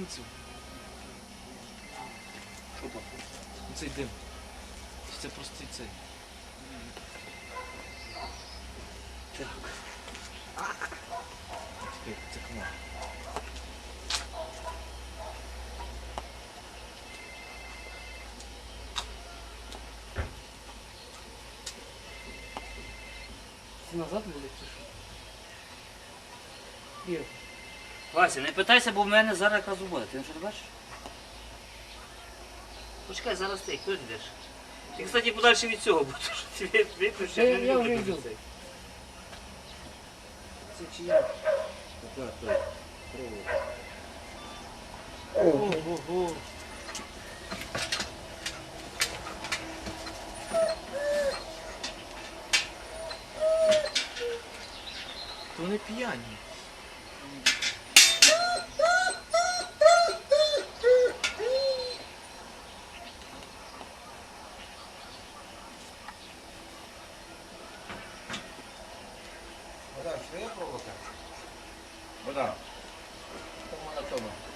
Так? Що? Ну, Цей дим. Це просто цей. Чекай, це комар. Назад що? Ір, Вася, не питайся, бо в мене зараз якраз робота. Ти що не бачиш? Почекай, зараз ти, хто йдеш? Ти, кстати, подальше від цього, бо то, що ти виключиш, Я- я вже йду. Це чия? Ого-го. Вони п'яні. Вода, що є проволока? Вода. Тому на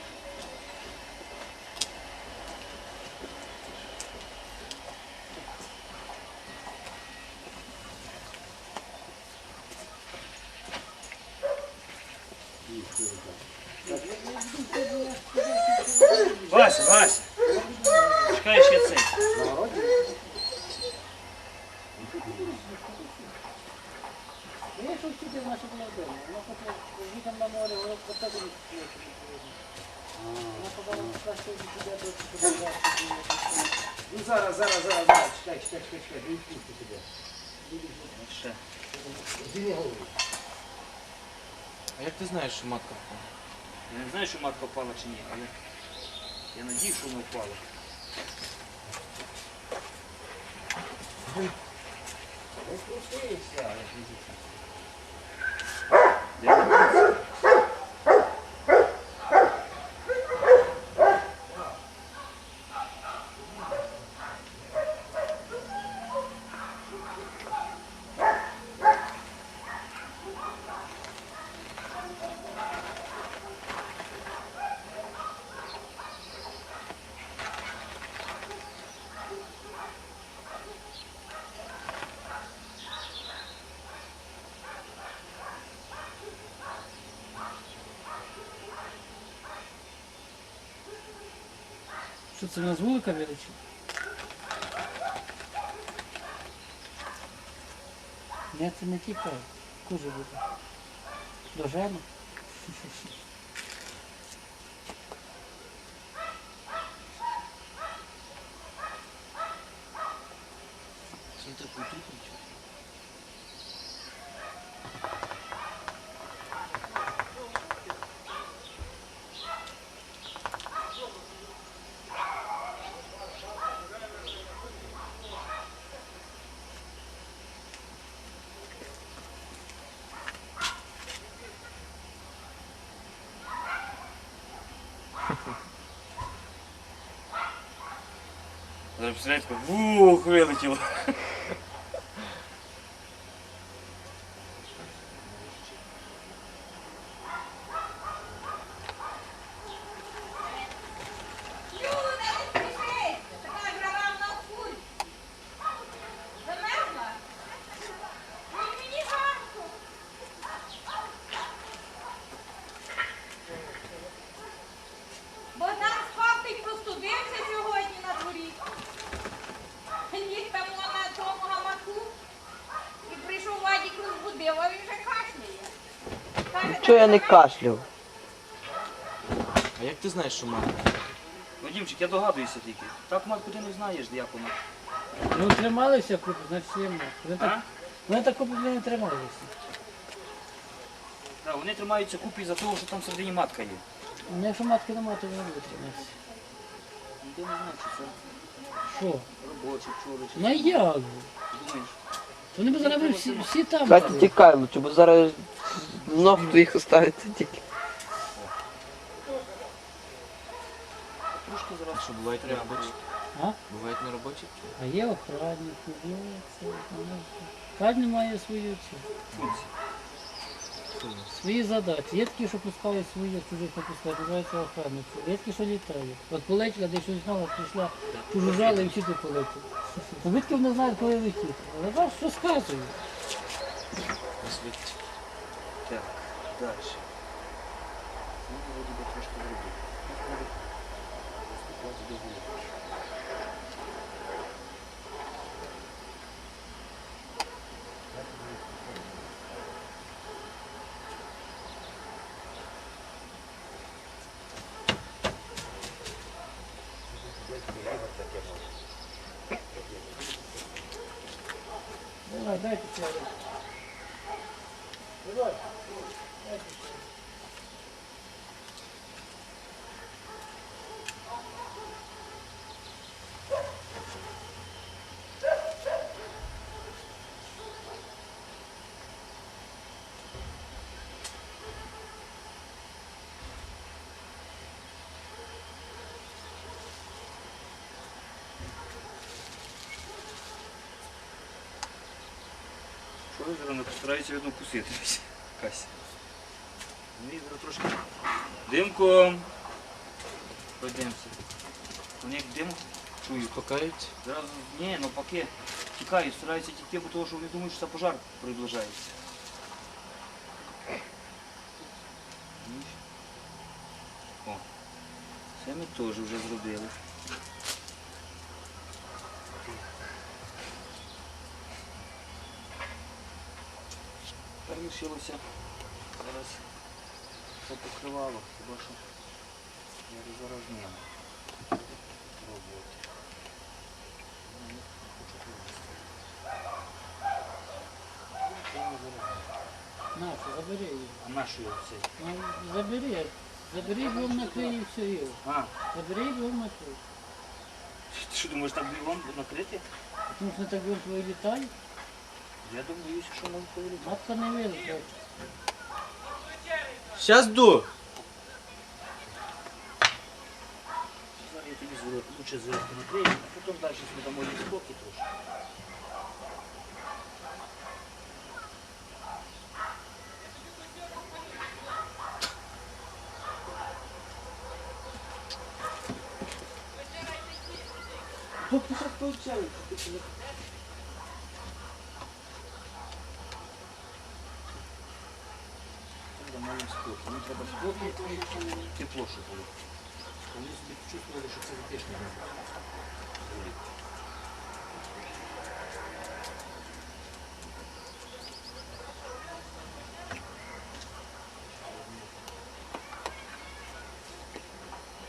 Ну, вчити в нашому вдома, воно хоче на море, воно по тебе не Воно подало краще від тебе до фотографії. Ну зараз, зараз, зараз, зараз. Чекай, чекай, чекай, чекай. Не відпусти тебе. Ще. Зіні голову. А як ти знаєш, що матка впала? Я не знаю, що матка впала чи ні, але я надію, що вона впала. Не спустися, як Yeah. Що це у нас вулика величі? Ні, це не тікай. Куже буде. Дожено. Це не Зараз представляєте, вух, вилетіло. Чого я не давай». кашляв? А як ти знаєш, що матка? Вадимчик, я догадуюся тільки. Так матку ти не знаєш, як вона. Ну трималися купи, значить є мати. Вони так, вони так купи не трималися. Да, вони тримаються купі за того, що там всередині матка є. Ну, якщо матки немає, то вони будуть триматися. Ну, ти не знаєш, чи це Що? робочі, чоловічі. Ну як? Вони б зараз всі, всі там. Катя, тікай лучше, бо зараз знов твоїх оставиться тільки. Трошки А зараз. що, бувають не робочі? А? Бувають не робочі? А є охранник, є це. Кожен має свою цю. Функції. Свої задачі. Є такі, що пускають свої, чужих не пускають, називаються охранники. Є такі, що літають. От полетіла, десь щось знала, прийшла, пожужжала і полетіли. Ну, Звідки вони знають, коли летіти? Але бач, що сказує. Так, дальше. Ну, вроде бы трошки зробив. Ну, треба Що ви зараз постараюся видно вкусити? Кася. Мені трошки. Димко. Пройдемося. Вони як дим чую. Покають. Зразу, ні, навпаки, тікаю, стараюся тікти, бо того, що вони думають, що це пожар приближається. О, це ми теж вже зробили. Лишилося зараз це покривало, хіба що я зараз зніму. Пробувати. Нашу, забери її. А на що його це? Ну, забери. Забери, бігом накрий і все його. А, Забери, бігом накрий. ти що думаєш, так бігом накрити? Тому що так твої літають, Я думаю, що можна повірити. матка не вилетить. Сейчас ду. Зараз я тобі зверху, лучше зверху накрию, а потім далі ми дамо їй спокій трошки. Там дамо їм спокій. Їм треба спокій, тепло, щоб було. Вони собі чувствували, що це затишне.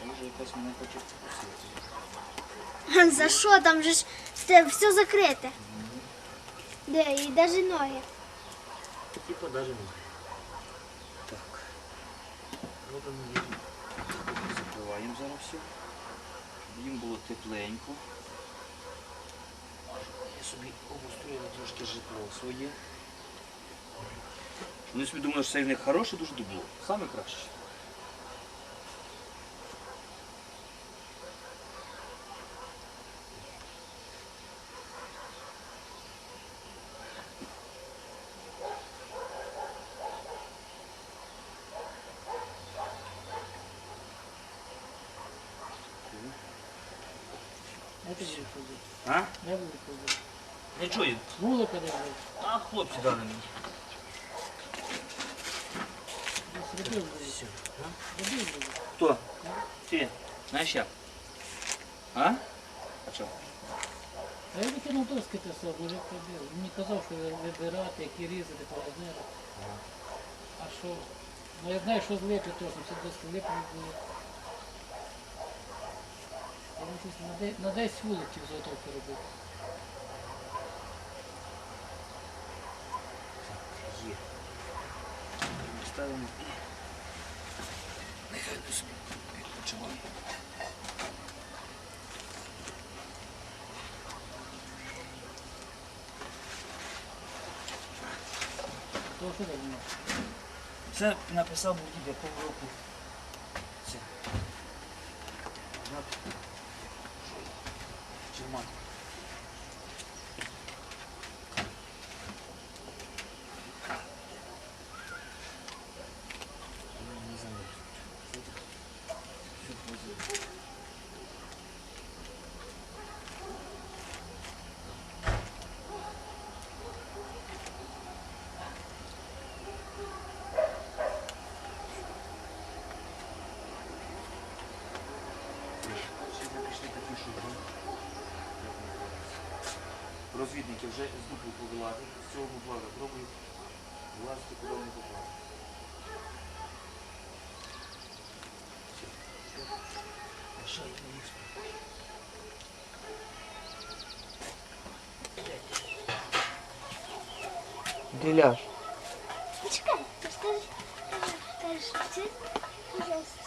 Може якась мене хоче вкусити. За що? Там же ж все, все закрите. Де, і навіть ноги. Типа даже не. Робимо їм. Закриваємо зараз все. Щоб їм було тепленько. Я собі обустроїли трошки житло своє. Вони собі думали, що це в них хороше дуже дубло. Саме краще. Я тобі ходити. А? Я буду ходити. Не чую. Не буде. А хлопці дали мені. Зробив буде. Все. Зробив буде. Хто? Ти. Знаєш як? А? А що? А я викинув доски те все, вже. Він мені казав, що вибирати, які різати по розміру. А що? Ну я знаю, що злити теж, всі доски липові були. На де- на 10 вуликів заготовки робити. Є. Ставимо і нехай не собі відпочиває. Це написав був дідя півроку. Це. Назад. Чи мати? Розвідники вже з дупу повилазять, з цього буклада пробують вилазити, куди вони попали. Диляш. Чекай, скажи, скажи, це, пожалуйста.